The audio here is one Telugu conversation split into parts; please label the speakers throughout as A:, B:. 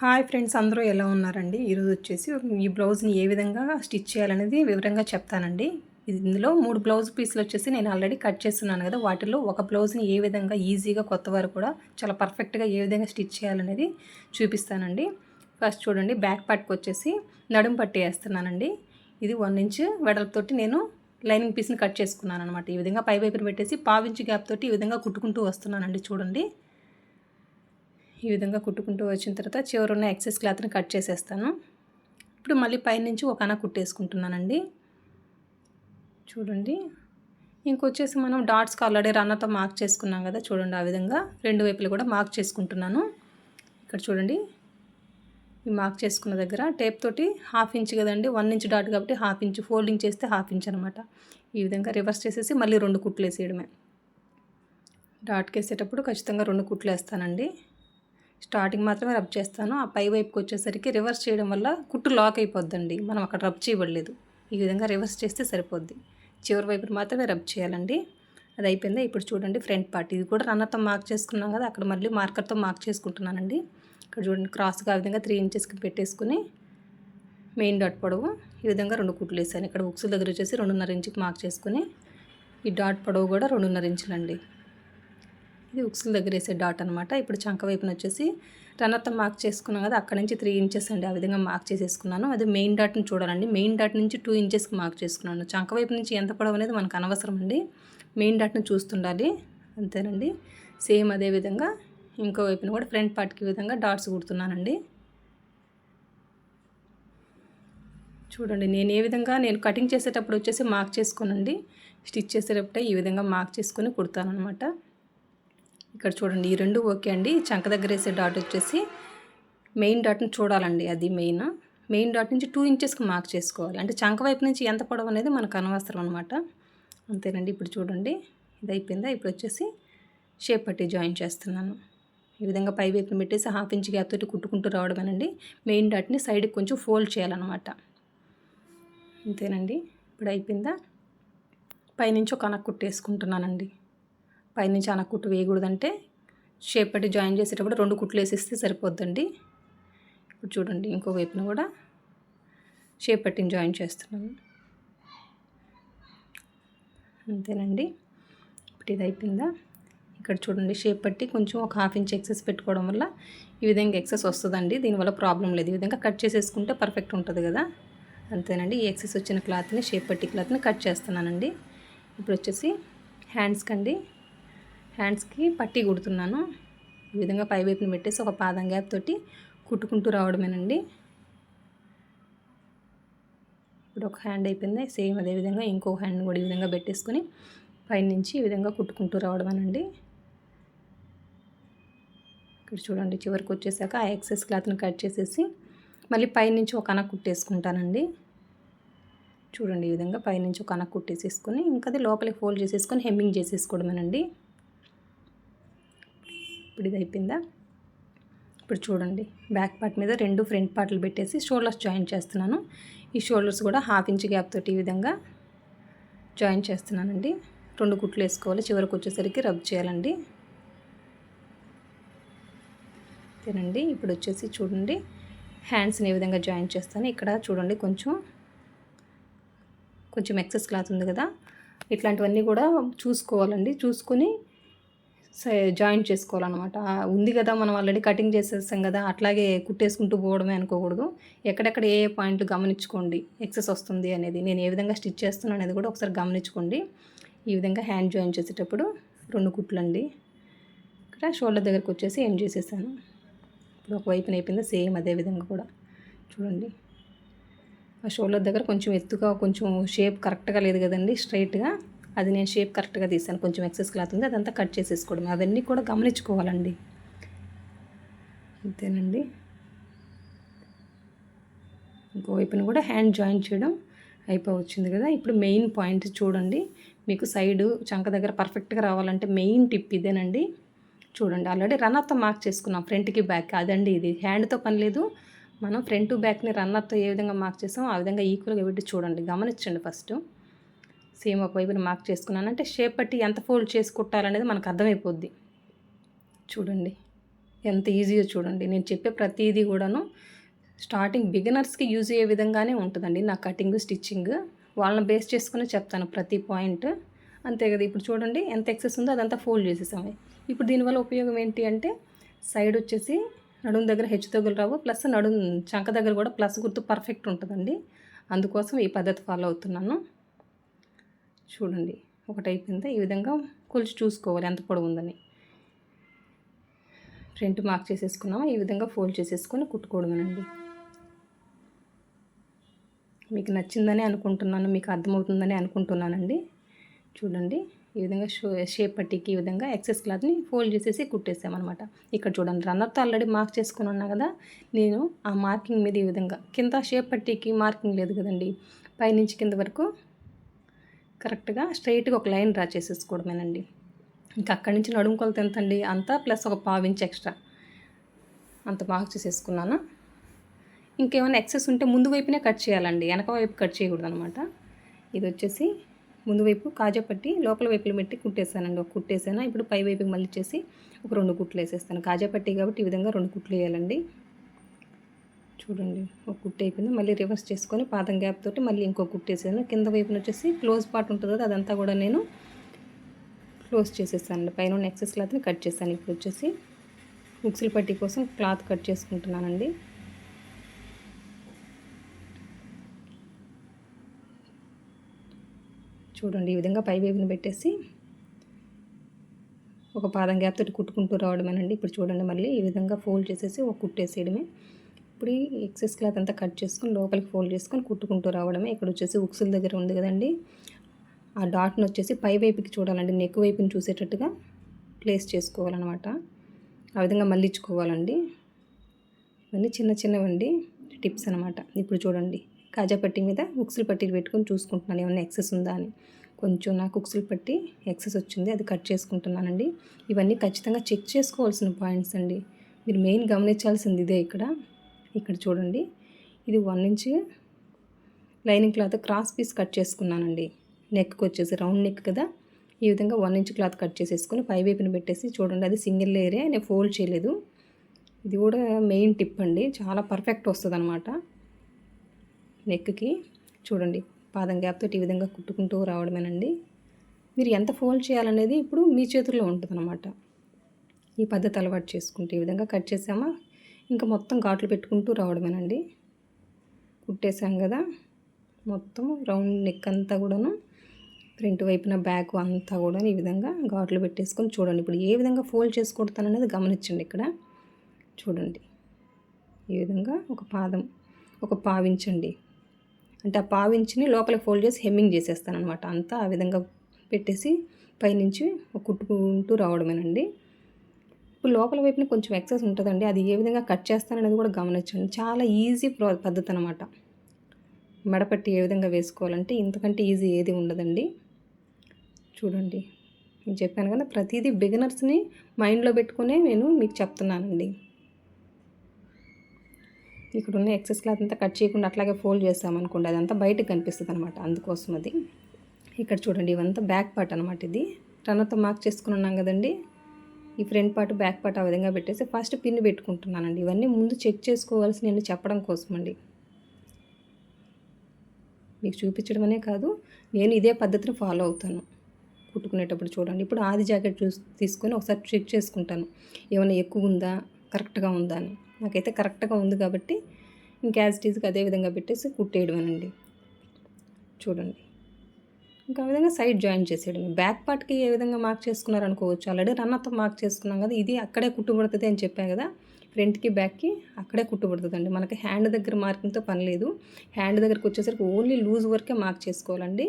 A: హాయ్ ఫ్రెండ్స్ అందరూ ఎలా ఉన్నారండి? ఈరోజు వచ్చేసి ఈ బ్లౌజ్ని ఏ విధంగా స్టిచ్ చేయాలనేది వివరంగా చెప్తానండి. ఇది ఇందులో మూడు బ్లౌజ్ పీసులు వచ్చేసి నేను ఆల్రెడీ కట్ చేస్తున్నాను కదా వాటిలో ఒక బ్లౌజ్ని ఏ విధంగా ఈజీగా కొత్త వారు కూడా చాలా పర్ఫెక్ట్గా ఏ విధంగా స్టిచ్ చేయాలనేది చూపిస్తానండి. ఫస్ట్ చూడండి బ్యాక్ పార్ట్కి వచ్చేసి నడుము పట్టి వేస్తున్నానండి. ఇది వన్ ఇంచ్ వెడల్పుతోటి నేను లైనింగ్ పీస్ని కట్ చేసుకున్నాను అనమాట ఈ విధంగా పై వైపున పెట్టేసి పావించి గ్యాప్ తోటి ఈ విధంగా కుట్టుకుంటూ వస్తున్నానండి చూడండి. ఈ విధంగా కుట్టుకుంటూ వచ్చిన తర్వాత చివరున్న ఎక్సెస్ క్లాత్ని కట్ చేసేస్తాను. ఇప్పుడు మళ్ళీ పైనుంచి ఒక అన కుట్టేసుకుంటున్నానండి. చూడండి. ఇంకొచ్చేసి మనం డాట్స్కి ఆల్రెడీ రన్నతో మార్క్ చేసుకున్నాం కదా చూడండి ఆ విధంగా. రెండు వైపులు కూడా మార్క్ చేసుకుంటున్నాను. ఇక్కడ చూడండి. ఈ మార్క్ చేసుకున్న దగ్గర టేప్ తోటి హాఫ్ ఇంచ్ కదండి వన్ ఇంచ్ డాట్ కాబట్టి హాఫ్ ఇంచ్ ఫోల్డింగ్ చేస్తే హాఫ్ ఇంచ్ అనమాట ఈ విధంగా రివర్స్ చేసేసి మళ్ళీ రెండు కుట్లు వేసేయడమే. డాట్కి వేసేటప్పుడు ఖచ్చితంగా రెండు కుట్లు వేస్తానండి. స్టార్టింగ్ మాత్రమే రబ్ చేస్తాను. ఆ పై వైపుకి వచ్చేసరికి రివర్స్ చేయడం వల్ల కుట్టు లాక్ అయిపోద్దండి. మనం అక్కడ రబ్ చేయబడలేదు. ఈ విధంగా రివర్స్ చేస్తే సరిపోద్ది. చివరి వైపు మాత్రమే రబ్ చేయాలండి. అది అయిపోయిందా? ఇప్పుడు చూడండి ఫ్రంట్ పార్ట్. ఇది కూడా రన్నర్తో మార్క్ చేసుకున్నాం కదా అక్కడ మళ్ళీ మార్కర్తో మార్క్ చేసుకుంటున్నానండి. ఇక్కడ చూడండి క్రాస్గా ఆ విధంగా త్రీ ఇంచెస్కి పెట్టేసుకుని మెయిన్ డాట్ పొడవు. ఈ విధంగా రెండు కుట్లు వేసాను. ఇక్కడ ఉక్సుల దగ్గర వచ్చేసి రెండున్నర ఇంచుకి మార్క్ చేసుకుని ఈ డాట్ పొడవు కూడా రెండున్నర ఇంచులండి. ఇది ఉక్సుల దగ్గర వేసే డాట్ అనమాట ఇప్పుడు చంక వైపున వచ్చేసి అత్త మార్క్ చేసుకున్నాం కదా అక్కడ నుంచి త్రీ ఇంచెస్ అండి ఆ విధంగా మార్క్ చేసేసుకున్నాను. అది మెయిన్ డాట్ని చూడాలండి. మెయిన్ డాట్ నుంచి టూ ఇంచెస్కి మార్క్ చేసుకున్నాను. చంక వైపు నుంచి ఎంత పొడవు అనేది మనకు అనవసరం అండి. మెయిన్ డాట్ని చూస్తుండాలి. అంతేనండి. సేమ్ అదే విధంగా ఇంకో వైపున కూడా ఫ్రంట్ పార్ట్కి విధంగా డాట్స్ కుడుతున్నానండి. చూడండి నేను ఏ విధంగా నేను కటింగ్ చేసేటప్పుడు వచ్చేసి మార్క్ చేసుకోనండి. స్టిచ్ చేసేటప్పుడే ఈ విధంగా మార్క్ చేసుకొని కుడతాను అనమాట ఇక్కడ చూడండి ఈ రెండు ఓకే అండి. చంక దగ్గర వేసే డాట్ వచ్చేసి మెయిన్ డాట్ని చూడాలండి అది మెయిన్ మెయిన్ డాట్ నుంచి టూ ఇంచెస్కి మార్క్ చేసుకోవాలి. అంటే చంక వైపు నుంచి ఎంత పొడవు అనేది మనకు అనవసరం అనమాట అంతేనండి ఇప్పుడు చూడండి. ఇది అయిపోయిందా? ఇప్పుడు వచ్చేసి షేప్ పట్టి జాయిన్ చేస్తున్నాను. ఈ విధంగా పై వైపుని పెట్టేసి హాఫ్ ఇంచ్ గ్యాప్ తోటి కుట్టుకుంటూ రావడమేనండి. మెయిన్ డాట్ని సైడ్కి కొంచెం ఫోల్డ్ చేయాలన్నమాట. అంతేనండి ఇప్పుడు అయిపోయిందా? పైనుంచి ఒక అనకు కుట్టేసుకుంటున్నానండి. పైనుంచి అనకు కుట్టు వేయకూడదంటే షేప్ పట్టి జాయిన్ చేసేటప్పుడు రెండు కుట్లు వేసేస్తే సరిపోద్దండి. ఇప్పుడు చూడండి ఇంకో వైపున కూడా షేప్ పట్టిని జాయిన్ చేస్తున్నాను. అంతేనండి. ఇప్పుడు ఇది అయిపోయిందా? ఇక్కడ చూడండి షేప్ పట్టి కొంచెం ఒక హాఫ్ ఇంచ్ ఎక్సెస్ పెట్టుకోవడం వల్ల ఈ విధంగా ఎక్సెస్ వస్తుందండి. దీనివల్ల ప్రాబ్లం లేదు. ఈ విధంగా కట్ చేసేసుకుంటే పర్ఫెక్ట్ ఉంటుంది కదా. అంతేనండి. ఈ ఎక్సెస్ వచ్చిన క్లాత్ని షేప్ పట్టి క్లాత్ని కట్ చేస్తున్నానండి. ఇప్పుడు వచ్చేసి హ్యాండ్స్కి అండి హ్యాండ్స్కి పట్టి కుడుతున్నాను. ఈ విధంగా పై వైపుని పెట్టేసి ఒక పాదం గ్యాప్ తోటి కుట్టుకుంటూ రావడమేనండి. ఇప్పుడు ఒక హ్యాండ్ అయిపోయింది. సేమ్ అదే విధంగా ఇంకో హ్యాండ్ కూడా ఈ విధంగా పెట్టేసుకొని పైనుంచి ఈ విధంగా కుట్టుకుంటూ రావడమేనండి. ఇక్కడ చూడండి చివరికి వచ్చేసాక ఆ ఎక్సెస్ క్లాత్ని కట్ చేసేసి మళ్ళీ పైనుంచి ఒక అనకు కుట్టేసుకుంటానండి. చూడండి ఈ విధంగా పైనుంచి ఒక అనకు కుట్టేసేసుకొని ఇంకా అది లోపలికి ఫోల్డ్ చేసేసుకొని హెమ్మింగ్ చేసేసుకోవడమేనండి. ఇప్పుడు ఇది అయిపోయిందా? ఇప్పుడు చూడండి బ్యాక్ పార్ట్ మీద రెండు ఫ్రంట్ పార్ట్లు పెట్టేసి షోల్డర్స్ జాయిన్ చేస్తున్నాను. ఈ షోల్డర్స్ కూడా హాఫ్ ఇంచ్ గ్యాప్ తోటి ఈ విధంగా జాయిన్ చేస్తున్నానండి. రెండు కుట్లు వేసుకోవాలి చివరికి వచ్చేసరికి రబ్ చేయాలండి. తినండి ఇప్పుడు వచ్చేసి చూడండి హ్యాండ్స్ని ఏ విధంగా జాయిన్ చేస్తాను. ఇక్కడ చూడండి కొంచెం కొంచెం ఎక్సెస్ క్లాత్ ఉంది కదా. ఇట్లాంటివన్నీ కూడా చూసుకోవాలండి. చూసుకొని జాయిన్ చేసుకోవాలన్నమాట. ఉంది కదా మనం ఆల్రెడీ కటింగ్ చేసేస్తాం కదా అట్లాగే కుట్టేసుకుంటూ పోవడమే అనుకోకూడదు. ఎక్కడెక్కడ ఏ ఏ పాయింట్లు గమనించుకోండి ఎక్సెస్ వస్తుంది అనేది. నేను ఏ విధంగా స్టిచ్ చేస్తున్నాను అనేది కూడా ఒకసారి గమనించుకోండి. ఈ విధంగా హ్యాండ్ జాయిన్ చేసేటప్పుడు రెండు కుట్లు అండి ఇక్కడ షోల్డర్ దగ్గరకు వచ్చేసి ఎండ్ చేసేసాను. ఇప్పుడు ఒకవైపున అయిపోయింది సేమ్ అదే విధంగా కూడా. చూడండి. ఆ షోల్డర్ దగ్గర కొంచెం ఎత్తుగా కొంచెం షేప్ కరెక్ట్గా లేదు కదండి స్ట్రైట్గా. అది నేను షేప్ కరెక్ట్గా తీసాను. కొంచెం ఎక్సెస్ క్లాత్ ఉంది. అదంతా కట్ చేసేసుకోవడం అవన్నీ కూడా గమనించుకోవాలండి. అంతేనండి. ఇంకో వైపున కూడా హ్యాండ్ జాయిన్ చేయడం అయిపోవచ్చింది కదా. ఇప్పుడు మెయిన్ పాయింట్ చూడండి. మీకు సైడ్ చంక దగ్గర పర్ఫెక్ట్గా రావాలంటే మెయిన్ టిప్ ఇదేనండి. చూడండి. ఆల్రెడీ రన్నర్తో మార్క్ చేసుకున్నాం. ఫ్రంట్కి బ్యాక్. అదండి ఇది. హ్యాండ్తో పని లేదు. మనం ఫ్రంట్ బ్యాక్ని రన్నర్తో ఏ విధంగా మార్క్ చేసాం ఆ విధంగా ఈక్వల్గా పెట్టి చూడండి. గమనించండి ఫస్ట్. సేమ్ ఒకవైపున మార్క్ చేసుకున్నాను. అంటే షేప్ పట్టి ఎంత ఫోల్డ్ చేసి కుట్టాలనేది మనకు అర్థమైపోద్ది. చూడండి. ఎంత ఈజీయో చూడండి. నేను చెప్పే ప్రతిదీ కూడాను స్టార్టింగ్ బిగినర్స్కి యూజ్ అయ్యే విధంగానే ఉంటుందండి. నా కటింగ్ స్టిచ్చింగ్ వాళ్ళని బేస్ చేసుకుని చెప్తాను ప్రతి పాయింట్ అంతే కదా. ఇప్పుడు చూడండి ఎంత ఎక్సెస్ ఉందో అదంతా ఫోల్డ్ చేసేసాము. ఇప్పుడు దీనివల్ల ఉపయోగం ఏంటి అంటే సైడ్ వచ్చేసి నడుము దగ్గర హెచ్చు తగ్గులు రావు. ప్లస్ నడుము చంక దగ్గర కూడా ప్లస్ గుర్తు పర్ఫెక్ట్ ఉంటుందండి. అందుకోసం ఈ పద్ధతి ఫాలో అవుతున్నాను. చూడండి. ఒకటి అయిపోయిందా ఈ విధంగా కొలిచి చూసుకోవాలి. ఎంత పొడవు ఉందని ఫ్రంట్ మార్క్ చేసేసుకున్నాము? ఈ విధంగా ఫోల్డ్ చేసేసుకొని కుట్టుకోవడమేనండి. మీకు నచ్చిందని అనుకుంటున్నాను. మీకు అర్థమవుతుందని అనుకుంటున్నానండి. చూడండి. ఈ విధంగా షో షేప్ పట్టికి ఈ విధంగా ఎక్సెస్ క్లాత్ని ఫోల్డ్ చేసేసి కుట్టేసామన్నమాట. ఇక్కడ చూడండి. రన్నర్తో ఆల్రెడీ మార్క్ చేసుకుని ఉన్నా కదా నేను ఆ మార్కింగ్ మీద ఈ విధంగా. కింద షేప్ పట్టికి మార్కింగ్ లేదు కదండి. పైనుంచి కింద వరకు కరెక్ట్గా స్ట్రైట్గా ఒక లైన్ డ్రా చేసేసుకోవడమేనండి. ఇంకా అక్కడి నుంచి నడుము కొలత ఎంత అండి అంతా ప్లస్ ఒక పావు ఇంచ్ ఎక్స్ట్రా. అంత బాగా చేసేసుకున్నాను? ఇంకేమైనా ఎక్సెస్ ఉంటే ముందు వైపునే కట్ చేయాలండి. వెనక వైపు కట్ చేయకూడదు అనమాట ఇది వచ్చేసి ముందు వైపు కాజా పట్టి లోపల వైపులు పెట్టి కుట్టేసానండి. ఒక కుట్టేసాను? ఇప్పుడు పై వైపుకి మళ్ళీ చేసి ఒక రెండు కుట్లు వేసేస్తాను. కాజా పట్టి కాబట్టి ఈ విధంగా రెండు కుట్లు వేయాలండి. చూడండి ఒక కుట్టు అయిపోయింది. మళ్ళీ రివర్స్ చేసుకొని పాదం గ్యాప్ తోటి మళ్ళీ ఇంకో కుట్టేసాను కింద వైపున వచ్చేసి క్లోజ్ పార్ట్ ఉంటుంది కదా అదంతా కూడా నేను క్లోజ్ చేసేసానండి పైన ఉన్న ఎక్సెస్ క్లాత్ని కట్ చేశాను ఇప్పుడు వచ్చేసి ఉక్సులు పట్టి కోసం క్లాత్ కట్ చేసుకుంటున్నానండి. చూడండి ఈ విధంగా పై వైపున పెట్టేసి ఒక పాదం గ్యాప్ తోటి కుట్టుకుంటూ రావడమేనండి. ఇప్పుడు చూడండి మళ్ళీ ఈ విధంగా ఫోల్డ్ చేసేసి ఒక కుట్టేసేయడమే ఇప్పుడు ఈ ఎక్సెస్ క్లాత్ అంతా కట్ చేసుకొని లోపలికి ఫోల్డ్ చేసుకొని కుట్టుకుంటూ రావడమే. ఇక్కడ వచ్చేసి ఉక్సుల దగ్గర ఉంది కదండి. ఆ డాట్ని వచ్చేసి పై వైపుకి చూడాలండి. నెక్ వైపుని చూసేటట్టుగా ప్లేస్ చేసుకోవాలన్నమాట. ఆ విధంగా మళ్ళించుకోవాలండి ఇవన్నీ చిన్న చిన్నవండి టిప్స్ అనమాట ఇప్పుడు చూడండి. కాజా పట్టి మీద ఉక్సులు పట్టి పెట్టుకొని చూసుకుంటున్నాను. ఏమన్నా ఎక్సెస్ ఉందా అని. కొంచెం నాకు ఉక్సులు పట్టి ఎక్సెస్ వచ్చింది. అది కట్ చేసుకుంటున్నానండి. ఇవన్నీ ఖచ్చితంగా చెక్ చేసుకోవాల్సిన పాయింట్స్ అండి. మీరు మెయిన్ గమనించాల్సింది ఇదే ఇక్కడ. ఇక్కడ చూడండి. ఇది one inch lining cloth cross piece cut చేసుకున్నానండి. నెక్కి వచ్చేసి రౌండ్ నెక్ కదా. ఈ విధంగా వన్ ఇంచ్ క్లాత్ కట్ చేసేసుకొని పై వైపున పెట్టేసి చూడండి అది సింగిల్ లేయరే నేను ఫోల్డ్ చేయలేదు. ఇది కూడా మెయిన్ టిప్ అండి. చాలా పర్ఫెక్ట్ వస్తుంది అనమాట నెక్కి చూడండి పాదం గ్యాప్ తోటి ఈ విధంగా కుట్టుకుంటూ రావడమేనండి. మీరు ఎంత ఫోల్డ్ చేయాలనేది ఇప్పుడు మీ చేతుల్లో ఉంటుంది అనమాట ఈ పద్ధతి అలవాటు చేసుకుంటే ఈ విధంగా కట్ చేసామా? ఇంకా మొత్తం ఘాట్లు పెట్టుకుంటూ రావడమేనండి. కుట్టేసాం కదా. మొత్తం రౌండ్ నెక్ అంతా కూడాను ఫ్రంట్ వైపున బ్యాక్ అంతా కూడా ఈ విధంగా ఘాట్లు పెట్టేసుకొని చూడండి. ఇప్పుడు ఏ విధంగా ఫోల్డ్ చేసుకుంటాను అనేది గమనించండి ఇక్కడ. చూడండి. ఈ విధంగా ఒక పాదం ఒక పావించండి. అంటే ఆ పావించిని లోపల ఫోల్డ్ చేసి హెమ్మింగ్ చేసేస్తాను అనమాట అంతా ఆ విధంగా పెట్టేసి పైనుంచి కుట్టుకుంటూ రావడమేనండి. ఇప్పుడు లోపల వైపున కొంచెం ఎక్సెస్ ఉంటుందండి. అది ఏ విధంగా కట్ చేస్తాననేది కూడా గమనించండి. చాలా ఈజీ పద్ధతి అనమాట మెడపట్టి ఏ విధంగా వేసుకోవాలంటే ఇంతకంటే ఈజీ ఏది ఉండదండి. చూడండి. నేను చెప్పాను కదా ప్రతిదీ బిగినర్స్ని మైండ్లో పెట్టుకునే నేను మీకు చెప్తున్నానండి. ఇక్కడ ఉన్న ఎక్సెస్ క్లాత్ అంతా కట్ చేయకుండా అట్లాగే ఫోల్డ్ చేస్తామనుకోండి అదంతా బయటకు కనిపిస్తుంది అనమాట అందుకోసం అది. ఇక్కడ చూడండి ఇవంతా బ్యాక్ పార్ట్ అనమాట ఇది. రన్నర్తో మార్క్ చేసుకుని ఉన్నాం కదండి. ఈ ఫ్రంట్ పార్ట్ బ్యాక్ పార్ట్ ఆ విధంగా పెట్టేసి ఫస్ట్ పిన్ పెట్టుకుంటున్నానండి. ఇవన్నీ ముందు చెక్ చేసుకోవాల్సి నేను చెప్పడం కోసం అండి మీకు చూపించడమనే కాదు నేను ఇదే పద్ధతిని ఫాలో అవుతాను. కుట్టుకునేటప్పుడు చూడండి. ఇప్పుడు ఆది జాకెట్ చూసి తీసుకొని ఒకసారి చెక్ చేసుకుంటాను. ఏమైనా ఎక్కువ ఉందా కరెక్ట్గా ఉందా అని. నాకైతే కరెక్ట్గా ఉంది కాబట్టి ఇంకా యాజ్ ఈజ్గా అదే విధంగా పెట్టేసి కుట్టేయడమేనండి. చూడండి. ఇంకా విధంగా సైడ్ జాయిన్ చేసేయడం. బ్యాక్ పార్ట్కి ఏ విధంగా మార్క్ చేసుకున్నారు అనుకోవచ్చు ఆల్రెడీ రన్నతో మార్క్ చేసుకున్నాం కదా ఇది అక్కడే కుట్టుబడుతుంది అని చెప్పాను కదా ఫ్రంట్కి బ్యాక్కి అక్కడే కుట్టుబడుతుందండి. మనకి హ్యాండ్ దగ్గర మార్కింగ్తో పని లేదు. హ్యాండ్ దగ్గరకు వచ్చేసరికి ఓన్లీ లూజ్ వర్కే మార్క్ చేసుకోవాలండి.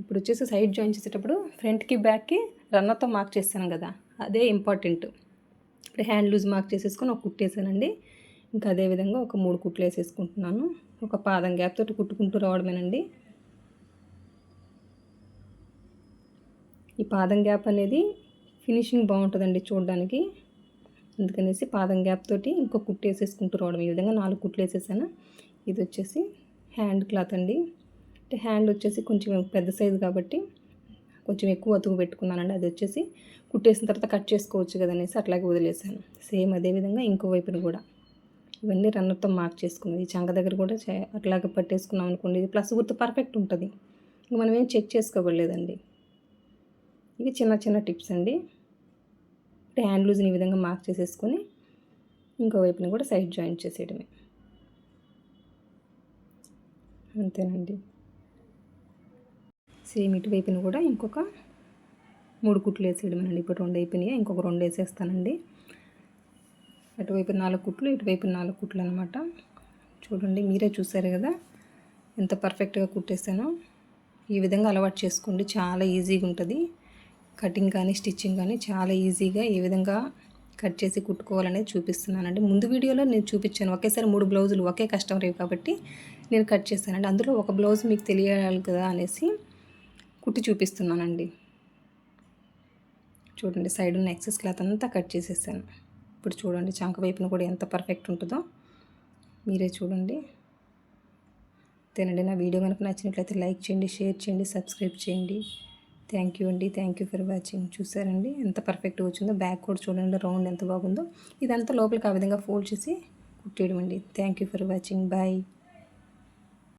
A: ఇప్పుడు వచ్చేసి సైడ్ జాయిన్ చేసేటప్పుడు ఫ్రంట్కి బ్యాక్కి రన్నతో మార్క్ చేస్తాను కదా అదే ఇంపార్టెంట్. ఇప్పుడు హ్యాండ్ లూజ్ మార్క్ చేసేసుకొని ఒక కుట్టేసానండి. ఇంకా అదేవిధంగా ఒక మూడు కుట్లు వేసేసుకుంటున్నాను. ఒక పాదం గ్యాప్ తోటి కుట్టుకుంటూ రావడమేనండి. ఈ పాదం గ్యాప్ అనేది ఫినిషింగ్ బాగుంటుందండి చూడడానికి. అందుకనేసి పాదం గ్యాప్ తోటి ఇంకో కుట్టు వేసేసుకుంటూ రావడం. ఈ విధంగా నాలుగు కుట్లు వేసేసాను. ఇది వచ్చేసి హ్యాండ్ క్లాత్ అండి. అంటే హ్యాండ్ వచ్చేసి కొంచెం పెద్ద సైజు కాబట్టి కొంచెం ఎక్కువ అతుకు పెట్టుకున్నానండి. అది వచ్చేసి కుట్టేసిన తర్వాత కట్ చేసుకోవచ్చు కదనేసి అట్లాగే వదిలేసాను. సేమ్ అదే విధంగా ఇంకో వైపును కూడా. ఇవన్నీ రన్నర్తో మార్క్ చేసుకున్నది. చంక దగ్గర కూడా చే- అట్లాగే పట్టేసుకున్నాం అనుకోండి ఇది ప్లస్ గుర్తు పర్ఫెక్ట్ ఉంటుంది. ఇంక మనం ఏం చెక్ చేసుకోవలేదండి ఇవి చిన్న చిన్న టిప్స్ అండి. ఇప్పుడు హ్యాండ్ లూజ్ని ఈ విధంగా మార్క్ చేసేసుకొని ఇంకో వైపుని కూడా సైడ్ జాయింట్ చేసేయడమే. అంతేనండి. సేమ్ ఇటువైపుని కూడా ఇంకొక మూడు కుట్లు వేసేయడమేనండి. ఇప్పుడు రెండు అయిపోయినాయి? ఇంకొక రెండు వేసేస్తానండి. అటువైపు నాలుగు కుట్లు ఇటువైపు నాలుగు కుట్లు అనమాట చూడండి మీరే చూసారు కదా ఎంత పర్ఫెక్ట్గా కుట్టేసానో. ఈ విధంగా అలవాటు చేసుకోండి. చాలా ఈజీగా ఉంటుంది. కటింగ్ కానీ స్టిచ్చింగ్ కానీ చాలా ఈజీగా ఏ విధంగా కట్ చేసి కుట్టుకోవాలనేది చూపిస్తున్నానండి. ముందు వీడియోలో నేను చూపించాను. ఒకేసారి మూడు బ్లౌజులు ఒకే కస్టమర్ కాబట్టి నేను కట్ చేశానండి. అందులో ఒక బ్లౌజ్ మీకు తెలియాలి కదా అనేసి కుట్టి చూపిస్తున్నానండి. చూడండి సైడ్ ఉన్న ఎక్సెస్ క్లాత్ అంతా కట్ చేసేసాను. ఇప్పుడు చూడండి చంక వైపున కూడా ఎంత పర్ఫెక్ట్ ఉంటుందో మీరే చూడండి. తినండి నా వీడియో. కనుక నచ్చినట్లయితే లైక్ చేయండి షేర్ చేయండి సబ్స్క్రైబ్ చేయండి. థ్యాంక్ యూ అండి. థ్యాంక్ యూ ఫర్ వాచింగ్ చూసారండి? ఎంత పర్ఫెక్ట్గా వచ్చిందో. బ్యాక్ కూడా చూడండి. రౌండ్ ఎంత బాగుందో. ఇదంతా లోపలికి ఆ విధంగా ఫోల్డ్ చేసి కుట్టేయడం అండి thank you for watching bye